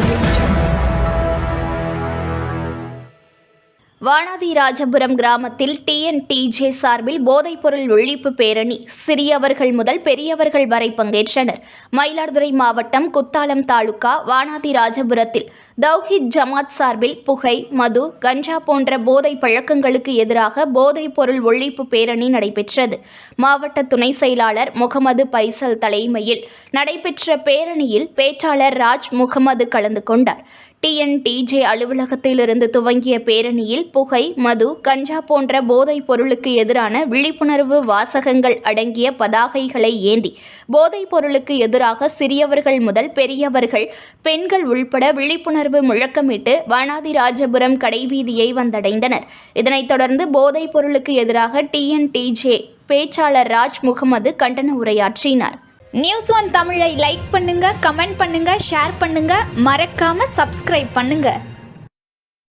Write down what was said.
audio. Vanathirajapuram கிராமத்தில் TNTJ சார்பில் போதைப்பொருள் ஒழிப்பு பேரணி. சிறியவர்கள் முதல் பெரியவர்கள் வரை பங்கேற்றனர். மயிலாடுதுறை மாவட்டம் குத்தாலம் தாலுகா வானாதிராஜபுரத்தில் தௌஹித் ஜமாத் சார்பில் புகை மது கஞ்சா போன்ற போதை பழக்கங்களுக்கு எதிராக போதைப்பொருள் ஒழிப்பு பேரணி நடைபெற்றது. மாவட்ட துணை செயலாளர் முகமது பைசல் தலைமையில் நடைபெற்ற பேரணியில் பேச்சாளர் ராஜ் முகமது கலந்து கொண்டார். டிஎன்டிஜே அலுவலகத்திலிருந்து துவங்கிய பேரணியில் புகை மது கஞ்சா போன்ற போதைப் பொருளுக்கு எதிரான விழிப்புணர்வு வாசகங்கள் அடங்கிய பதாகைகளை ஏந்தி போதைப் பொருளுக்கு எதிராக சிறியவர்கள் முதல் பெரியவர்கள் பெண்கள் உள்பட விழிப்புணர்வு முழக்கமிட்டு வனாதிராஜபுரம் கடைவீதியை வந்தடைந்தனர். இதனைத் தொடர்ந்து போதைப் பொருளுக்கு எதிராக டிஎன்டிஜே பேச்சாளர் ராஜ் முகமது கண்டன உரையாற்றினார். நியூஸ் ஒன் தமிழை லைக் பண்ணுங்க கமெண்ட் பண்ணுங்க ஷேர் பண்ணுங்க. மறக்காம சப்ஸ்கிரைப் பண்ணுங்க.